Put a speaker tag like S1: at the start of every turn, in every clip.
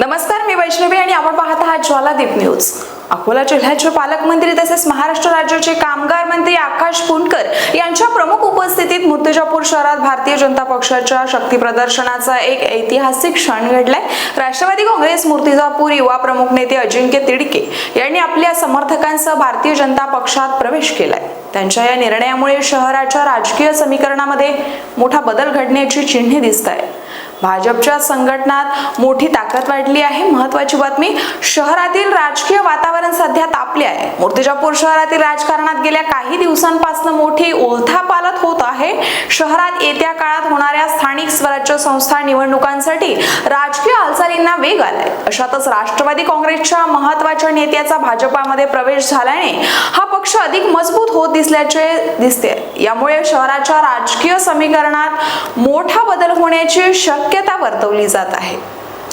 S1: नमस्कार मी वैष्णवी आणि आपण पाहत आहात ज्वालादीप न्यूज. अकोला जिल्ह्याचे पालकमंत्री तसेच महाराष्ट्र राज्याचे कामगार मंत्री आकाश पुनकर यांच्या प्रमुख उपस्थितीत मूर्तिजापूर शहरात भारतीय जनता पक्षाच्या शक्ती प्रदर्शनाचा एक ऐतिहासिक क्षण घडलाय. राष्ट्रवादी काँग्रेस मुर्तिजापूर युवा प्रमुख नेते अजिंक्य तिडके यांनी आपल्या समर्थकांसह भारतीय जनता पक्षात प्रवेश केलाय. त्यांच्या या निर्णयामुळे शहराच्या राजकीय समीकरणामध्ये मोठा बदल घडण्याची चिन्हे दिसत आहे भाजपच्या संघटनात मोठी ताकद वाढली आहे. महत्वाची बातमी शहरातील राजकीय वातावरण सध्या तापले आहे. मूर्तिजापूर शहरातील राजकारणात गेल्या काही दिवसांपासून मोठी उलथापालत होत आहे. शहरात येत्या काळात होणाऱ्या स्थानिक स्वराज्य संस्था निवडणुकांसाठी राजकीय हालचालींना वेग आलाय. अशातच राष्ट्रवादी काँग्रेसच्या महत्त्वाच्या नेत्याचा भाजपामध्ये प्रवेश झाल्याने हा पक्ष अधिक मजबूत होत दिसल्याचे दिसते यामुळे शहराच्या राजकीय समीकरणात मोठा बदल होण्याची शक्यता वर्तवली जात आहे.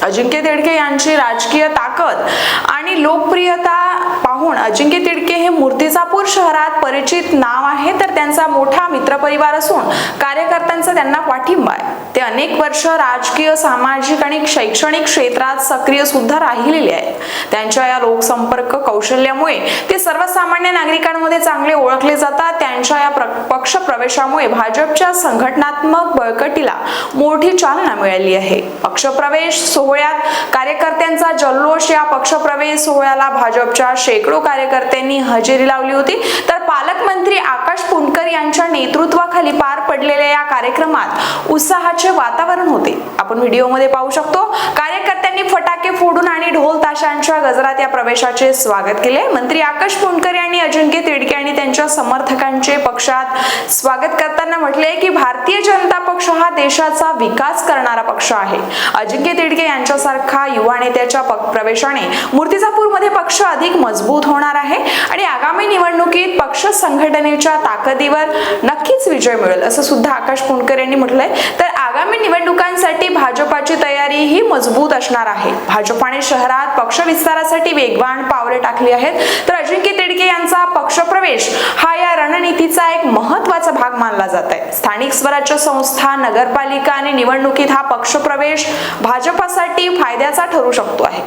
S1: अजिंक्य देडके यांची राजकीय ताकद आणि लोकप्रियता पाहून अजिंक्य तिडके हे मूर्तिजापूर शहरात परिचित नाव आहे तर त्यांचा मोठा मित्रपरिवार असून कार्यकर्त्यांचा त्यांना पाठिंबा आहे. ते अनेक वर्ष राजकीय सामाजिक आणि शैक्षणिक क्षेत्रात सक्रिय सुद्धा राहिलेले आहेत. त्यांच्या या लोकसंपर्क कौशल्यामुळे ते सर्वसामान्य नागरिकांमध्ये चांगले ओळखले जातात. त्यांच्या या पक्ष प्रवेशामुळे भाजपच्या संघटनात्मक बळकटीला मोठी चालना मिळाली आहे. पक्षप्रवेश सोहळ्यात कार्यकर्त्यांचा जल्लोष या पक्षप्रवेश सोहळ्याला भाजपच्या शेकडो कार्यकर्त्यांनी हजेरी लावली होती. तर पालकमंत्री आकाश पुनकर यांच्या नेतृत्वाखाली पार पडलेल्या या कार्यक्रमात उत्साहाचे वातावरण होते. आपण व्हिडिओमध्ये पाहू शकतो कार्यकर्त्यांनी फटाके फोडून आणि ढोल ताशांच्या गजरात या प्रवेशाचे स्वागत केले. मंत्री आकाश पुणकर यांनी अजिंक्य तिडके आणि त्यांच्या समर्थकांचे पक्षात स्वागत करताना म्हटले की भारतीय जनता पक्ष हा देशाचा विकास करणारा पक्ष आहे. अजिंक्य तिडके यांच्यासारखा युवा नेत्याच्या प्रवेशाने मूर्तिजापूरमध्ये पक्ष अधिक मजबूत होणार आहे आणि आगामी निवडणुकीत पक्ष संघटनेच्या ताकदीवर नक्कीच विजय मिळेल असं सुद्धा आकाश पुणकर यांनी म्हटलंय. तर आगामी निवडणुकांसाठी भाजपाची तयारी ही मजबूत असणार आहे. भाजपाने शहरात पक्ष विस्तारासाठी वेगवान पावले टाकली आहेत. तर अजिंक्य तिडके यांचा पक्षप्रवेश हा या रणनीतीचा एक महत्त्वाचा भाग मानला जात आहे. स्थानिक स्वराज्य संस्था नगरपालिका आणि निवडणुकीत हा पक्षप्रवेश भाजपासाठी फायद्याचा ठरू शकतो आहे.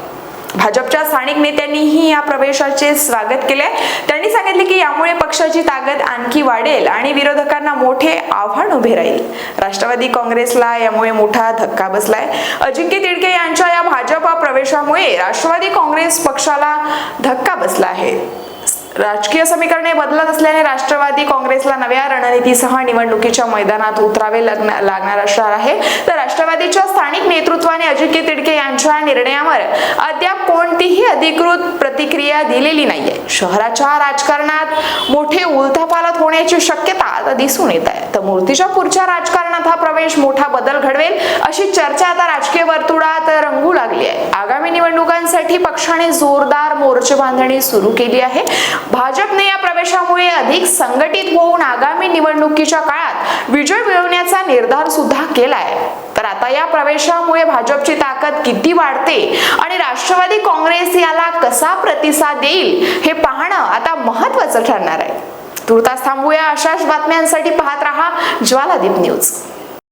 S1: भाजपच्या स्थानिक नेत्यांनीही या प्रवेशाचे स्वागत केले. त्यांनी सांगितले की यामुळे पक्षाची ताकद आणखी वाढेल आणि विरोधकांना मोठे आव्हान उभे राहील. राष्ट्रवादी काँग्रेसला यामुळे मोठा धक्का बसलाय. अजिंक्य तिडके यांच्या या भाजपा प्रवेशामुळे राष्ट्रवादी काँग्रेस पक्षाला धक्का बसला आहे. राजकीय समीकरणे बदलत असल्याने राष्ट्रवादी काँग्रेसला नव्या रणनीतीसह निवडणुकीच्या मैदानात उतरावे लागणार लागणार असणार आहे. तर राष्ट्रवादीच्या स्थानिक नेतृत्वाने अजिंक्य तिडके यांच्या निर्णयावर अद्याप कोणतीही अधिकृत प्रतिक्रिया दिलेली नाहीये. शहराच्या राजकारणात मोठे उलथापालत होण्याची शक्यता आता दिसून येत आहे. तर मूर्तीच्या पुढच्या राजकारणात हा प्रवेश मोठा बदल घडवेल अशी चर्चा आता राजकीय वर्तुळात रंगू लागली आहे. निवडणुकांसाठी पक्षाने जोरदार मोर्चे बांधणी सुरू केली आहे. भाजपने या प्रवेशामुळे अधिक संघटित होऊन आगामी निवडणुकीच्या काळात विजय मिळवण्याचा निर्धार सुद्धा केलाय. तर आता या प्रवेशामुळे भाजपची ताकद किती वाढते आणि राष्ट्रवादी काँग्रेस याला कसा प्रतिसाद देईल हे पाहणं आता महत्वाचं ठरणार आहे. तुर्तास थांबूया. अशाच बातम्यांसाठी पाहत रहा ज्वालादीप न्यूज.